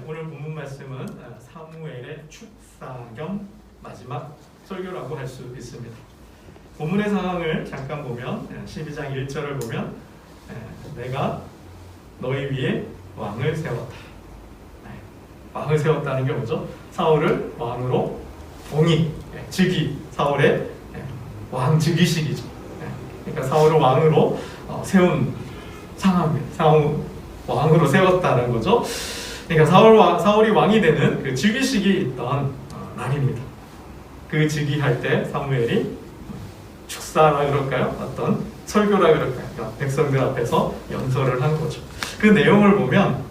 네, 오늘 본문 말씀은 아, 사무엘의 축사 겸 마지막 설교라고 할 수 있습니다. 본문의 상황을 잠깐 보면 예, 12장 1절을 보면 예, 내가 너희 위에 왕을 세웠다. 네, 왕을 세웠다는 게 뭐죠? 사울을 왕으로 봉이, 예, 즉위, 사울의 예, 왕 즉위식이죠. 예, 그러니까 사울을 왕으로 어, 세운 상황입니다. 사울 왕으로 세웠다는 거죠. 그러니까 사울 왕, 사울이 왕이 되는 그 즉위식이 있던 어, 날입니다. 그 즉위할 때 사무엘이 축사라 그럴까요? 어떤 설교라 그럴까요? 그러니까 백성들 앞에서 연설을 한 거죠. 그 내용을 보면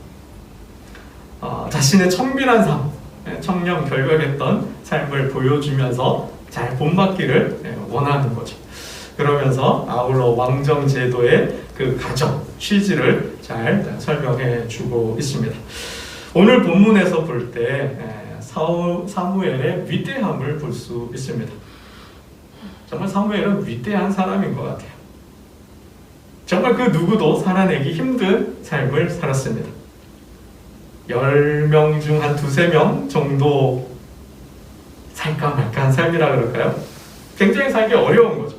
어, 자신의 청빈한 삶, 예, 청렴 결백했던 삶을 보여주면서 잘 본받기를 예, 원하는 거죠. 그러면서 아울러 왕정 제도의 그 가정 취지를 잘 설명해 주고 있습니다. 오늘 본문에서 볼 때 사무엘의 위대함을 볼 수 있습니다. 정말 사무엘은 위대한 사람인 것 같아요. 정말 그 누구도 살아내기 힘든 삶을 살았습니다. 10명 중 한 두세 명 정도 살까 말까 한 삶이라 그럴까요? 굉장히 살기 어려운 거죠.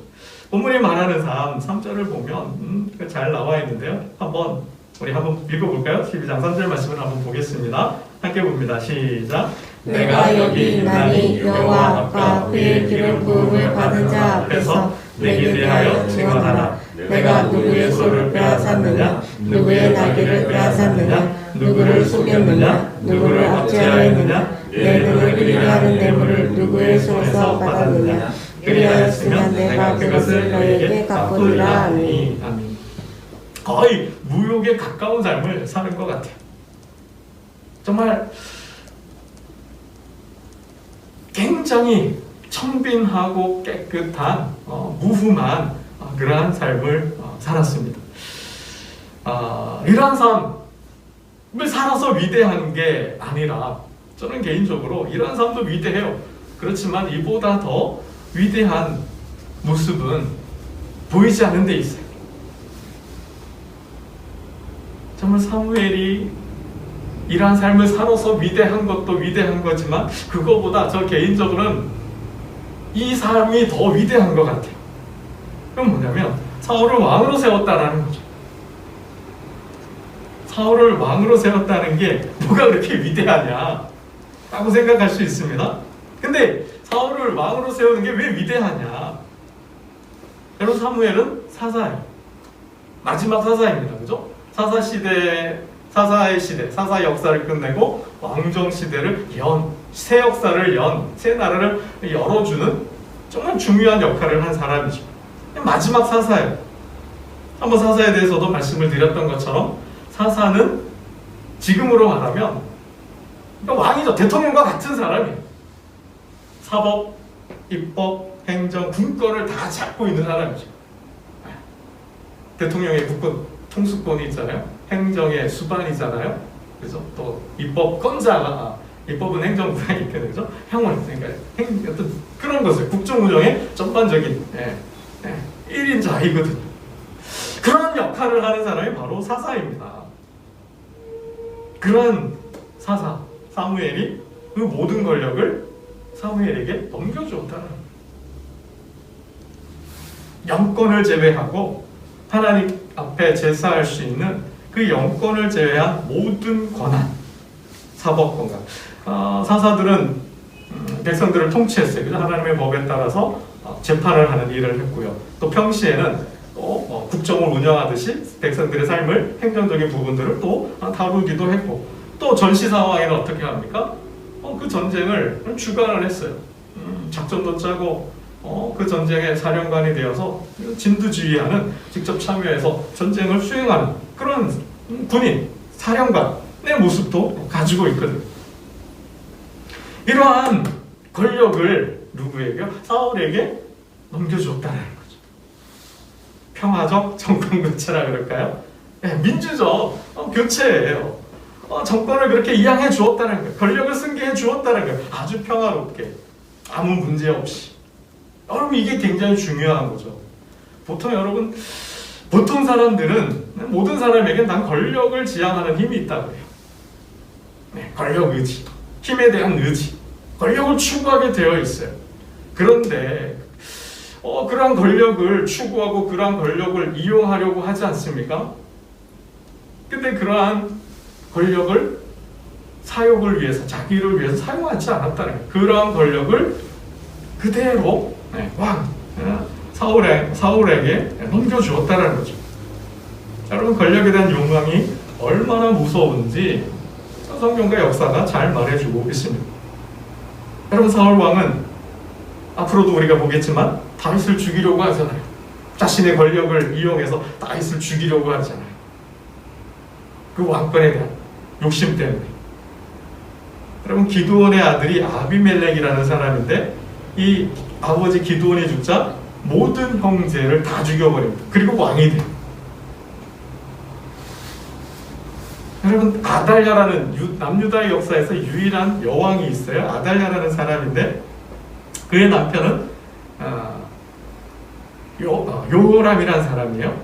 본문이 말하는 삶 3절을 보면 음, 잘 나와 있는데요. 한번 우리 한번 읽어볼까요? 12장 3절 말씀을 한번 보겠습니다. 함께 봅니다. 시작. 내가 여기 있나니 여호와 앞과 그의 기름 부음을 받은 자 앞에서 내게 대하여 증언하라 내가 누구의 소를 빼앗았느냐 누구의 나귀를 빼앗았느냐 누구를 속였느냐 누구를 압제하였느냐 내 눈을 그리게 하는 뇌물을 누구의 손에서 받았느냐 그리하였으면 내가 그것을 너에게 갚으리라 하니 아멘. 거의 무욕에 가까운 삶을 사는 것 같아요. 정말 굉장히 청빈하고 깨끗한 어, 무흠한 어, 그러한 삶을 어, 살았습니다. 아, 이러한 삶을 살아서 위대한 게 아니라 저는 개인적으로 이러한 삶도 위대해요. 그렇지만 이보다 더 위대한 모습은 보이지 않는 데 있어요. 정말 사무엘이 이러한 삶을 살아서 위대한 것도 위대한 거지만 그거보다 저 개인적으로는 이 삶이 더 위대한 것 같아요. 그건 뭐냐면 사울을 왕으로 세웠다라는 거죠. 사울을 왕으로 세웠다는 게 뭐가 그렇게 위대하냐 라고 생각할 수 있습니다. 근데 사울을 왕으로 세우는 게 왜 위대하냐? 여러분 사무엘은 사사예요. 마지막 사사입니다. 그죠? 사사 시대 사사의 시대, 사사 역사를 끝내고 왕정 시대를 연, 새 역사를 연, 새 나라를 열어주는 정말 중요한 역할을 한 사람이죠. 마지막 사사예요. 한번 사사에 대해서도 말씀을 드렸던 것처럼 사사는 지금으로 말하면 그러니까 왕이죠. 대통령과 같은 사람이에요. 사법, 입법, 행정, 군권을 다 잡고 있는 사람이죠. 대통령의 국권 통수권이 있잖아요. 행정의 수반이잖아요. 그래서 또 입법권자가 아, 입법은 행정부가 있게 되죠. 형은 그러니까 행, 어떤 그런 것을 국정운영의 전반적인 예, 예, 1인자이거든요. 그런 역할을 하는 사람이 바로 사사입니다. 그런 사사 사무엘이 그 모든 권력을 사무엘에게 넘겨주었다는 영권을 제외하고 하나님 앞에 제사할 수 있는 그 영권을 제외한 모든 권한, 사법권과 어, 사사들은 음, 백성들을 통치했어요. 그래서 하나님의 법에 따라서 어, 재판을 하는 일을 했고요. 또 평시에는 또 어, 국정을 운영하듯이 백성들의 삶을 행정적인 부분들을 또 어, 다루기도 했고 또 전시 상황에는 어떻게 합니까? 어, 그 전쟁을 주관을 했어요. 음, 작전도 짜고 어, 그 전쟁의 사령관이 되어서 진두지휘하는 직접 참여해서 전쟁을 수행하는 그런 군인, 사령관의 모습도 가지고 있거든요. 이러한 권력을 누구에게? 사울에게 넘겨주었다는 거죠. 평화적 정권 교체라 그럴까요? 네, 민주적 어, 교체예요. 어, 정권을 그렇게 이양해 주었다는 거예요. 권력을 승계해 주었다는 거예요. 아주 평화롭게 아무 문제 없이. 여러분 이게 굉장히 중요한 거죠. 보통 여러분 보통 사람들은 모든 사람에게 난 권력을 지향하는 힘이 있다고 해요. 네, 권력 의지, 힘에 대한 의지, 권력을 추구하게 되어 있어요. 그런데 어, 그러한 권력을 추구하고 그러한 권력을 이용하려고 하지 않습니까? 근데 그러한 권력을 사욕을 위해서, 자기를 위해서 사용하지 않았다는 거예요. 그러한 권력을 그대로 네, 왕 어, 사울에, 사울에게 넘겨주었다는 거죠. 여러분 권력에 대한 욕망이 얼마나 무서운지 성경과 역사가 잘 말해주고 있습니다. 여러분 사울 왕은 앞으로도 우리가 보겠지만 다윗을 죽이려고 하잖아요. 자신의 권력을 이용해서 다윗을 죽이려고 하잖아요. 그 왕권에 대한 욕심 때문에. 여러분 기드온의 아들이 아비멜렉이라는 사람인데 이 아버지 기드온이 죽자 모든 형제를 다 죽여버립니다. 그리고 왕이 돼요. 여러분 아달랴라는 유- 남유다의 역사에서 유일한 여왕이 있어요. 아달랴라는 사람인데 그의 남편은 아, 요 어, 요람이라는 사람이에요.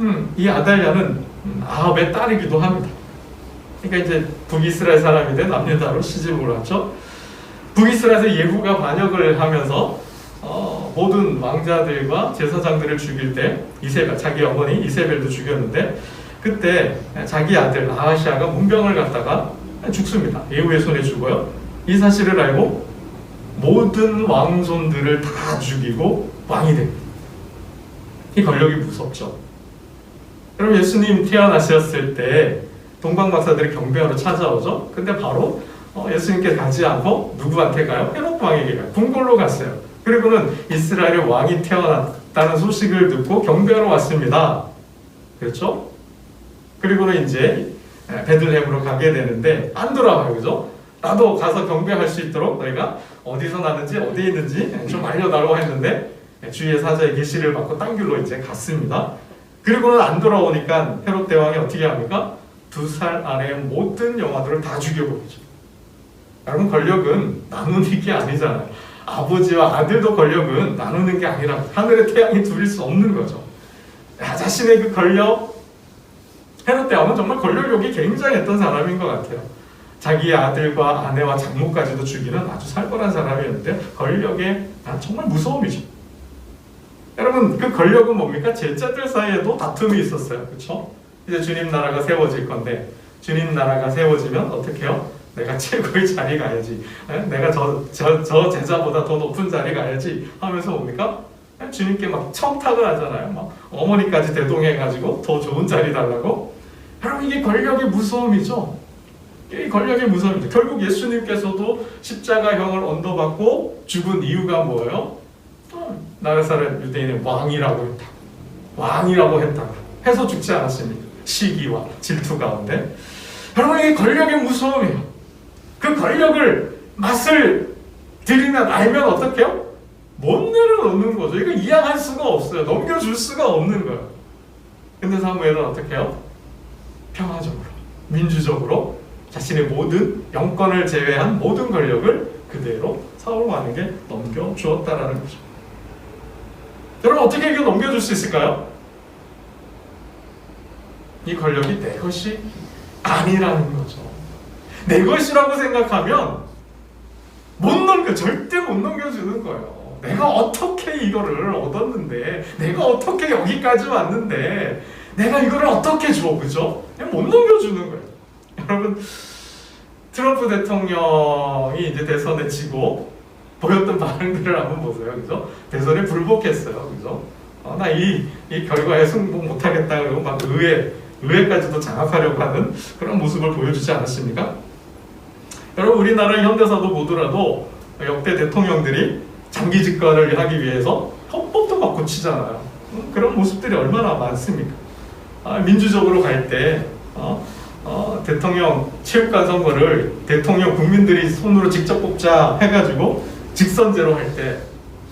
음, 이 아달랴는 음, 아합의 딸이기도 합니다. 그러니까 이제 북이스라엘 사람인데 남유다로 시집을 왔죠. 북이스라엘에서 예후가 반역을 하면서 어, 모든 왕자들과 제사장들을 죽일 때 이세벨 자기 어머니 이세벨도 죽였는데 그때 자기 아들 아하시아가 문병을 갖다가 죽습니다. 예후의 손에 죽어요. 이 사실을 알고 모든 왕손들을 다 죽이고 왕이 됩니다. 이 권력이 무섭죠. 여러분 예수님 태어나셨을 때 동방 박사들이 경배하러 찾아오죠. 근데 바로 어, 예수님께 가지 않고 누구한테 가요? 헤롯 왕에게 가요. 궁궐로 갔어요. 그리고는 이스라엘의 왕이 태어났다는 소식을 듣고 경배하러 왔습니다. 그렇죠? 그리고는 이제 베들레헴으로 가게 되는데 안 돌아와요, 그죠? 나도 가서 경배할 수 있도록 너희가 어디서 나는지 어디에 있는지 좀 알려달라고 했는데 주위의 사자의 계시를 받고 딴 길로 이제 갔습니다. 그리고는 안 돌아오니까 헤롯 대왕이 어떻게 합니까? 두살 안에 모든 영화들을 다 죽여버리죠. 여러분 권력은 나누는 게 아니잖아요. 아버지와 아들도 권력은 나누는 게 아니라 하늘의 태양이 둘일 수 없는 거죠. 야, 자신의 그 권력 헤롯 대왕은 정말 권력욕이 굉장했던 사람인 것 같아요. 자기의 아들과 아내와 장모까지도 죽이는 아주 살벌한 사람이었는데 권력에 아, 정말 무서움이죠. 여러분 그 권력은 뭡니까? 제자들 사이에도 다툼이 있었어요. 그렇죠? 이제 주님 나라가 세워질 건데 주님 나라가 세워지면 어떻게 해요? 내가 최고의 자리 가야지. 에? 내가 저, 저, 저 제자보다 더 높은 자리 가야지 하면서 뭡니까? 에? 주님께 막 청탁을 하잖아요. 막 어머니까지 대동해가지고 더 좋은 자리 달라고. 여러분 이게 권력의 무서움이죠. 이 권력의 무서움이죠. 결국 예수님께서도 십자가형을 언도받고 죽은 이유가 뭐예요? 어, 나라 사람 유대인의 왕이라고 했다. 왕이라고 했다. 해서 죽지 않았습니다. 시기와 질투 가운데. 여러분 이게 권력의 무서움이에요. 그 권력을 맛을 들이면 알면 어떡해요? 못 내려놓는 거죠. 이거 이해할 수가 없어요. 넘겨줄 수가 없는 거예요. 근데 사무엘은 어떻게 해요? 평화적으로, 민주적으로 자신의 모든 영권을 제외한 모든 권력을 그대로 사울 왕에게 넘겨주었다라는 거죠. 여러분 어떻게 이거 넘겨줄 수 있을까요? 이 권력이 내 것이 아니라는 거죠. 내 것이라고 생각하면 못 넘겨 절대 못 넘겨주는 거예요. 내가 어떻게 이거를 얻었는데, 내가 어떻게 여기까지 왔는데, 내가 이거를 어떻게 줘, 그죠? 못 넘겨주는 거예요. 여러분 트럼프 대통령이 이제 대선에 지고 보였던 반응들을 한번 보세요, 그죠? 대선에 불복했어요, 그죠? 어, 나이 이 결과에 승복 못하겠다 그러고 막 의회 의회까지도 장악하려고 하는 그런 모습을 보여주지 않았습니까? 여러분 우리나라 현대사도 보더라도 역대 대통령들이 장기 집권을 하기 위해서 헌법도 막 고치잖아요. 음, 그런 모습들이 얼마나 많습니까? 아, 민주적으로 갈때 어, 어, 대통령 체육관 선거를 대통령 국민들이 손으로 직접 뽑자 해가지고 직선제로 할 때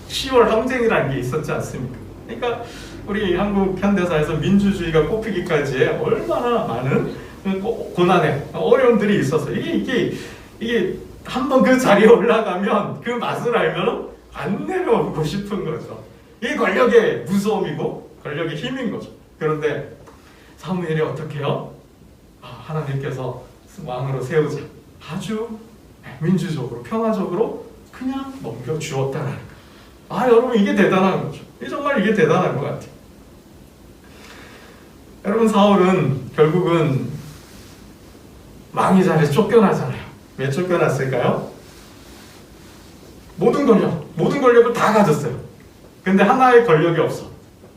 10월 항쟁이라는 게 있었지 않습니까? 그러니까 우리 한국 현대사에서 민주주의가 꼽히기까지에 얼마나 많은 그 고- 고난의 어려움들이 있었어요. 이게 이게 이게 한번 그 자리에 올라가면 그 맛을 알면 안 내려오고 싶은 거죠. 이게 권력의 무서움이고 권력의 힘인 거죠. 그런데 사무엘이 어떻게 해요? 아, 하나님께서 왕으로 세우자. 아주 민주적으로 평화적으로 그냥 넘겨주었다라는 거. 아 여러분 이게 대단한 거죠. 이 정말 이게 대단한 것 같아요. 여러분 사울은 결국은 망이 자리에 쫓겨나잖아요. 왜 쫓겨났을까요? 모든 권력, 모든 권력을 다 가졌어요. 근데 하나의 권력이 없어.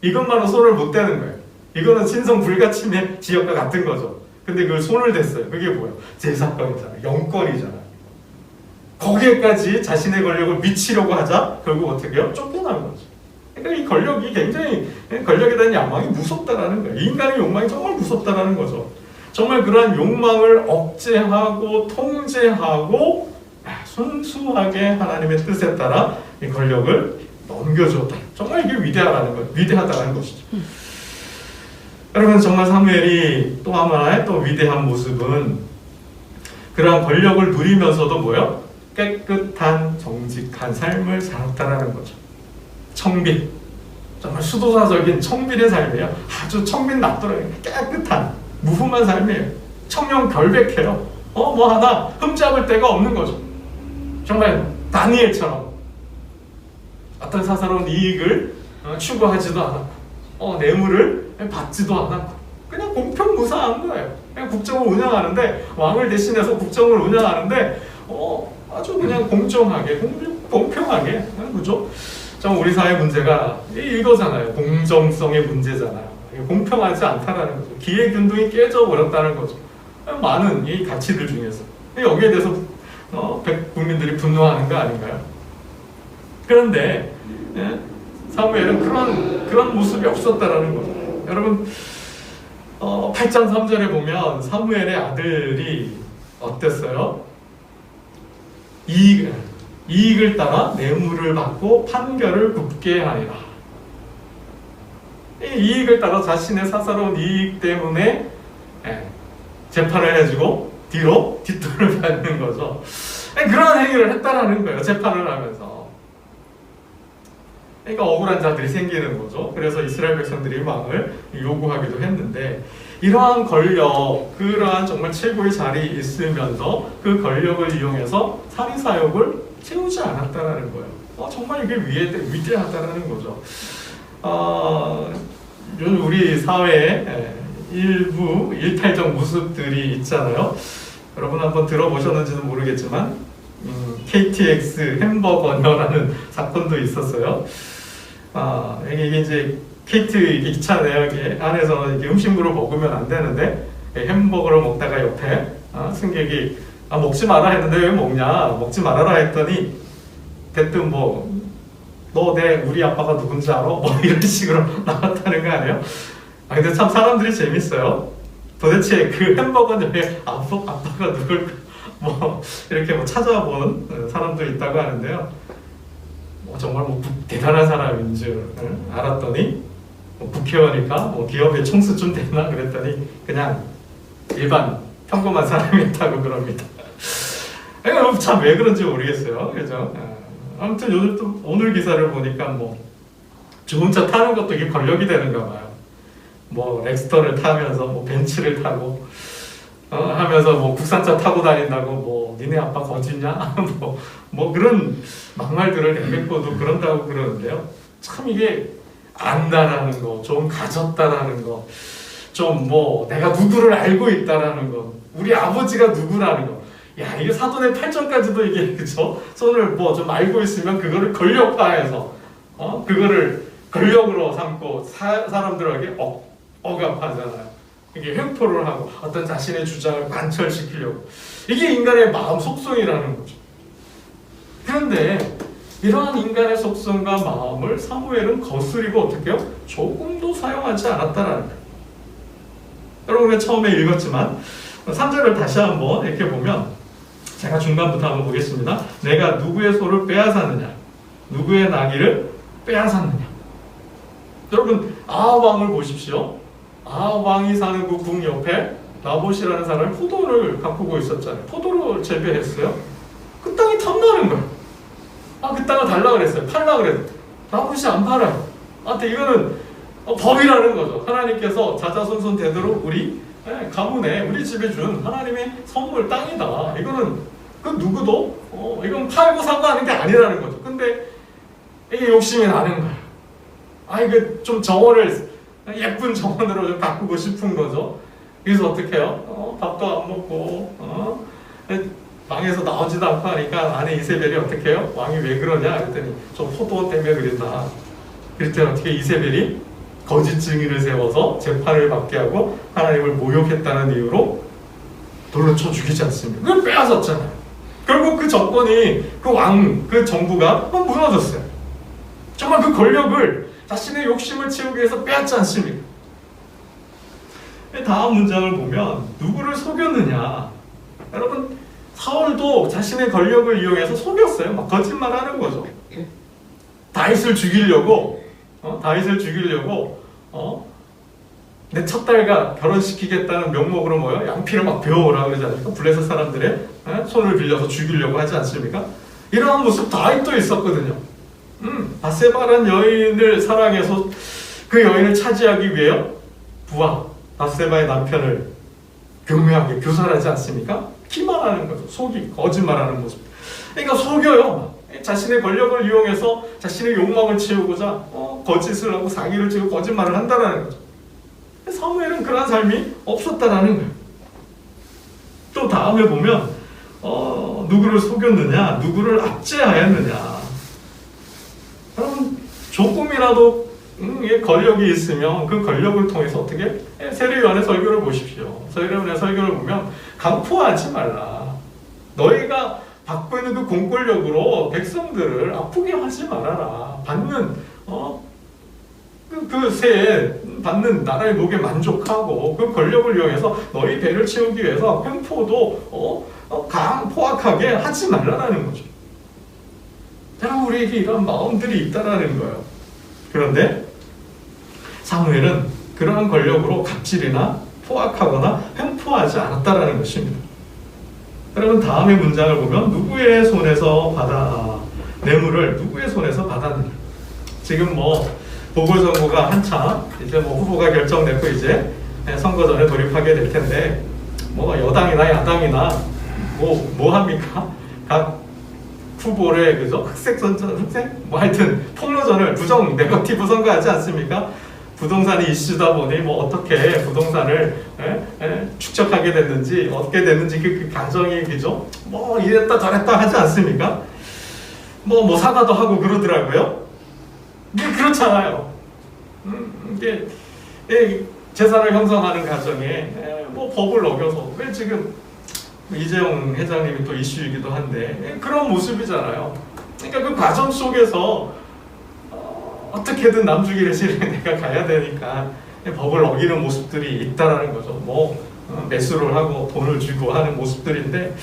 이것만으로 손을 못 대는 거예요. 이거는 신성 불가침의 지역과 같은 거죠. 근데 그걸 손을 댔어요. 그게 뭐예요? 제사건이잖아요. 영권이잖아요. 거기에까지 자신의 권력을 미치려고 하자 결국 어떻게 해요? 쫓겨나는 거죠. 그러니까 이 권력이 굉장히 권력에 대한 야망이 무섭다라는 거예요. 이 인간의 욕망이 정말 무섭다라는 거죠. 정말 그러한 욕망을 억제하고 통제하고 순수하게 하나님의 뜻에 따라 이 권력을 넘겨줬다. 정말 이게 위대하다는 것, 위대하다는 것이죠. 여러분 정말 사무엘이 또 하나의 또 위대한 모습은 그러한 권력을 누리면서도 뭐요? 깨끗한 정직한 삶을 살았다라는 거죠. 청빈 정말 수도사적인 청빈의 삶이에요. 아주 청빈 납도록 깨끗한 무흠한 삶이에요. 청렴 결백해요. 어 뭐 하나 흠잡을 데가 없는 거죠. 정말 다니엘처럼 어떤 사사로운 이익을 어, 추구하지도 않았고 어, 뇌물을 받지도 않았고 그냥 공평무사한 거예요. 그냥 국정을 운영하는데 왕을 대신해서 국정을 운영하는데 어, 아주 그냥 공정하게 공, 공평하게 어, 그죠? 좀 우리 사회 문제가 이- 이거잖아요. 공정성의 문제잖아요. 이게 공평하지 않다라는 거죠. 기회균등이 깨져 버렸다는 거죠. 많은 이 가치들 중에서 여기에 대해서 어, 백- 국민들이 분노하는 거 아닌가요? 그런데 예? 사무엘은 그런 그런 모습이 없었다라는 거죠. 여러분 어, 8장 3절에 보면 사무엘의 아들이 어땠어요? 이익, 이익을 따라 뇌물을 받고 판결을 굽게 하리라. 이 이익을 따라 자신의 사사로운 이익 때문에 예, 재판을 해주고 뒤로 뒷돈을 받는 거죠. 예, 그런 행위를 했다라는 거예요. 재판을 하면서. 그러니까 억울한 자들이 생기는 거죠. 그래서 이스라엘 백성들이 왕을 요구하기도 했는데 이러한 권력, 그러한 정말 최고의 자리에 있으면서 그 권력을 이용해서 살인 사욕을 채우지 않았다라는 거예요. 어, 정말 이게 위대, 위대하다라는 거죠. 어, 요즘 우리 사회에 예, 일부 일탈적 모습들이 있잖아요. 여러분 한번 들어보셨는지는 모르겠지만 음, KTX 햄버거녀라는 사건도 있었어요. 아, 이게 이제 KT 기차 내역 안에서 이게 음식물을 먹으면 안 되는데 예, 햄버거를 먹다가 옆에 아, 승객이 아, 먹지 마라 했는데 왜 먹냐 먹지 말아라 했더니 대뜸 뭐 너 내 우리 아빠가 누군지 알아? 뭐 이런 식으로 나왔다는 거 아니에요? 아 근데 참 사람들이 재밌어요. 도대체 그 햄버거는 왜 아빠, 아빠가 누굴까? 뭐 이렇게 뭐 찾아본 어, 사람도 있다고 하는데요. 뭐 정말 뭐 국- 대단한 사람인 줄 응? 알았더니 뭐 국회의원이니까 뭐 기업에 총수쯤 되나 그랬더니 그냥 일반 평범한 사람이었다고 그럽니다. 참 왜 그런지 모르겠어요. 그죠? 어, 아무튼 요즘 또 오늘 기사를 보니까 뭐 좋은 차 타는 것도 이게 권력이 되는가 봐요. 뭐 렉스터를 타면서 뭐 벤츠를 타고 어, 하면서 뭐 국산차 타고 다닌다고 뭐 니네 아빠 거지냐 뭐, 뭐 그런 막말들을 내뱉고도 그런다고 그러는데요. 참 이게 안다라는 거, 좀 가졌다라는 거, 좀 뭐 내가 누구를 알고 있다라는 거, 우리 아버지가 누구라는 거. 야 이게 사돈의 팔전까지도 이게 그쵸? 손을 뭐 좀 알고 있으면 그거를 권력화해서 어 그거를 권력으로 삼고 사, 사람들에게 억, 억압하잖아요. 이게 횡포를 하고 어떤 자신의 주장을 관철시키려고 이게 인간의 마음 속성이라는 거죠. 그런데 이러한 인간의 속성과 마음을 사무엘은 거스리고 어떻게 해요? 조금도 사용하지 않았다라는 거예요. 여러분 처음에 읽었지만 3절을 다시 한번 이렇게 보면 제가 중간부터 한번 보겠습니다. 내가 누구의 소를 빼앗았느냐? 누구의 나귀를 빼앗았느냐? 여러분 아왕을 보십시오. 아왕이 사는 그 궁 옆에 나봇이라는 사람이 포도를 가꾸고 있었잖아요. 포도를 재배했어요. 그 땅이 탐나는 거예요. 아, 그 땅을 달라 그랬어요. 팔라 그랬어요. 나봇이 안 팔아요. 아, 근데 이거는 어, 법이라는 거죠. 하나님께서 자자손손 되도록 우리 예, 가문에 우리 집에 준 하나님의 선물 땅이다. 이거는 그 누구도 어, 이건 팔고 사고 하는 게 아니라는 거죠. 근데 이게 욕심이 나는 거야. 아 이게 좀 정원을 예쁜 정원으로 좀 바꾸고 싶은 거죠. 그래서 어떻게 해요? 어, 밥도 안 먹고 어? 방에서 나오지도 않고 하니까 아내 이세벨이 어떻게 해요? 왕이 왜 그러냐? 그랬더니 좀 포도 때문에 그랬다. 그랬더니 어떻게 이세벨이 거짓 증인을 세워서 재판을 받게 하고 하나님을 모욕했다는 이유로 돌로 쳐 죽이지 않습니다. 그걸 빼앗았잖아요. 결국 그 정권이 그 왕, 그 정부가 무너졌어요. 정말 그 권력을 자신의 욕심을 채우기 위해서 빼앗지 않습니까? 다음 문장을 보면 누구를 속였느냐? 여러분 사울도 자신의 권력을 이용해서 속였어요. 막 거짓말하는 거죠. 다윗을 죽이려고 어? 다윗을 죽이려고 어? 내 첫 딸과 결혼시키겠다는 명목으로 뭐요? 양피를 막 배워오라 그러지 않습니까? 블레셋 사람들의 에? 손을 빌려서 죽이려고 하지 않습니까? 이러한 모습 다윗도 있었거든요. 음, 바세바란 여인을 사랑해서 그 여인을 차지하기 위해 부하 바세바의 남편을 교묘하게 교살하지 않습니까? 기만하는 거죠. 속이 거짓말하는 모습. 그러니까 속여요. 자신의 권력을 이용해서 자신의 욕망을 채우고자 어, 거짓을 하고 사기를 치고 거짓말을 한다는 거죠. 사무엘은 그러한 삶이 없었다라는 거예요. 또 다음에 보면 어, 누구를 속였느냐, 누구를 압제하였느냐. 여러분 조금이라도 음, 예, 권력이 있으면 그 권력을 통해서 어떻게 예, 세례요한의 설교를 보십시오. 세례요한의 설교를 보면 강포하지 말라. 너희가 받고 있는 그 공권력으로 백성들을 아프게 하지 말아라. 받는 어, 그, 그 세에 받는 나라의 목에 만족하고 그 권력을 이용해서 너희 배를 채우기 위해서 횡포도 어, 어, 강 포악하게 하지 말라라는 거죠. 여러분 우리에게 이런 마음들이 있다라는 거예요. 그런데 사무엘은 그러한 권력으로 갑질이나 포악하거나 횡포하지 않았다라는 것입니다. 여러분 다음의 문장을 보면 누구의 손에서 받아 뇌물을 누구의 손에서 받았느냐. 지금 뭐 보궐선거가 한참 이제 뭐 후보가 결정됐고 이제 선거전에 돌입하게 될 텐데 뭐 여당이나 야당이나 뭐 뭐 합니까? 각 후보를 그죠? 흑색 선전, 흑색 뭐 하여튼 폭로전을 부정 네거티브 선거하지 않습니까? 부동산이 이슈다 보니 뭐 어떻게 부동산을 에? 에? 축적하게 됐는지 어떻게 됐는지 그, 그 과정이 그죠? 뭐 이랬다 저랬다 하지 않습니까? 뭐뭐 사과도 하고 그러더라고요. 이게 그렇잖아요. 음, 이게 예, 재산을 형성하는 과정에 에, 뭐 법을 어겨서 왜 지금 이재용 회장님이 또 이슈이기도 한데 예, 그런 모습이잖아요. 그러니까 그 과정 속에서 어, 어떻게든 남주기를 실에 내가 가야 되니까 법을 어기는 모습들이 있다라는 거죠. 뭐 어, 매수를 하고 돈을 주고 하는 모습들인데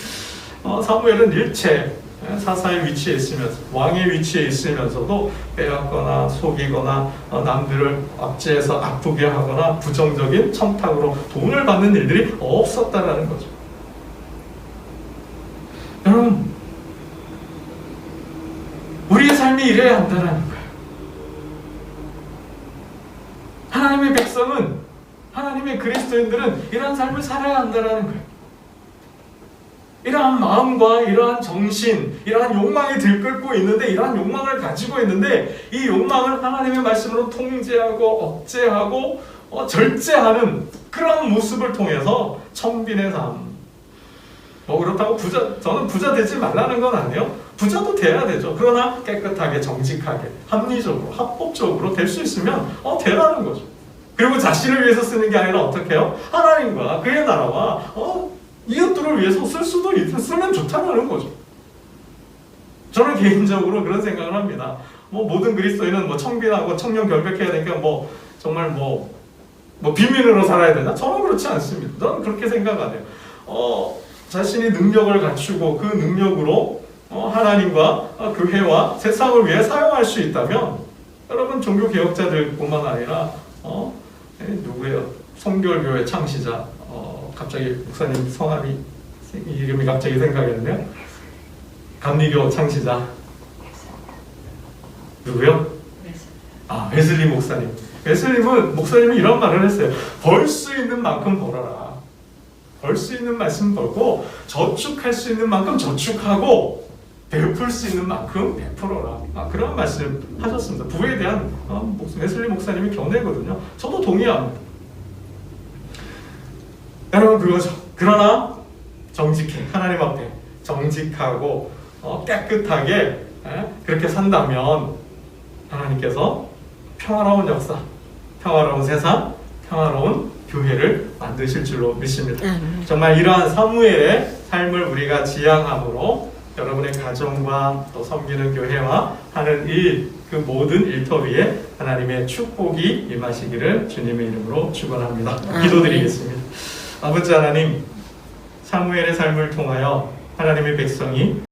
어, 사무엘은 일체 예, 사사의 위치에 있으면서 왕의 위치에 있으면서도 빼앗거나 속이거나 어, 남들을 압제해서 아프게 하거나 부정적인 청탁으로 돈을 받는 일들이 없었다라는 거죠. 여러분, 우리의 삶이 이래야 한다는 거예요. 하나님의 백성은, 하나님의 그리스도인들은 이러한 삶을 살아야 한다는 거예요. 이러한 마음과 이러한 정신, 이러한 욕망이 들끓고 있는데, 이러한 욕망을 가지고 있는데, 이 욕망을 하나님의 말씀으로 통제하고, 억제하고, 어, 절제하는 그런 모습을 통해서 청빈의 삶, 뭐 그렇다고 부자 저는 부자 되지 말라는 건 아니에요. 부자도 돼야 되죠. 그러나 깨끗하게 정직하게 합리적으로 합법적으로 될 수 있으면 어 되라는 거죠. 그리고 자신을 위해서 쓰는 게 아니라 어떻게 해요? 하나님과 그의 나라와 어 이웃들을 위해서 쓸 수도 있, 쓰면 좋다는 거죠. 저는 개인적으로 그런 생각을 합니다. 뭐 모든 그리스도인은 뭐 청빈하고 청년 결백해야 되니까 뭐 정말 뭐, 뭐 빈민으로 살아야 되나? 저는 그렇지 않습니다. 저는 그렇게 생각 안 해요. 어, 자신이 능력을 갖추고 그 능력으로 어, 하나님과 어, 교회와 세상을 위해 사용할 수 있다면 여러분 종교 개혁자들뿐만 아니라 어, 에, 누구예요? 성결교회 창시자 어, 갑자기 목사님 성함이 이름이 갑자기 생각이 안 나요? 감리교 창시자 누구요? 아 웨슬리 목사님. 웨슬리는 목사님이 이런 말을 했어요. 벌 수 있는 만큼 벌어라. 벌 수 있는 말씀 벌고 저축할 수 있는 만큼 저축하고 베풀 수 있는 만큼 베풀어라. 아, 그런 말씀 하셨습니다. 부에 대한 어, 목- 웨슬리 목사님의 견해거든요. 저도 동의합니다. 여러분 그거죠. 그러나 정직해 하나님 앞에 정직하고 어, 깨끗하게 에? 그렇게 산다면 하나님께서 평화로운 역사, 평화로운 세상, 평화로운 교회를 만드실 줄로 믿습니다. 정말 이러한 사무엘의 삶을 우리가 지향함으로 여러분의 가정과 또 섬기는 교회와 하는 일, 그 모든 일터 위에 하나님의 축복이 임하시기를 주님의 이름으로 축원합니다. 아멘. 기도드리겠습니다. 아버지 하나님, 사무엘의 삶을 통하여 하나님의 백성이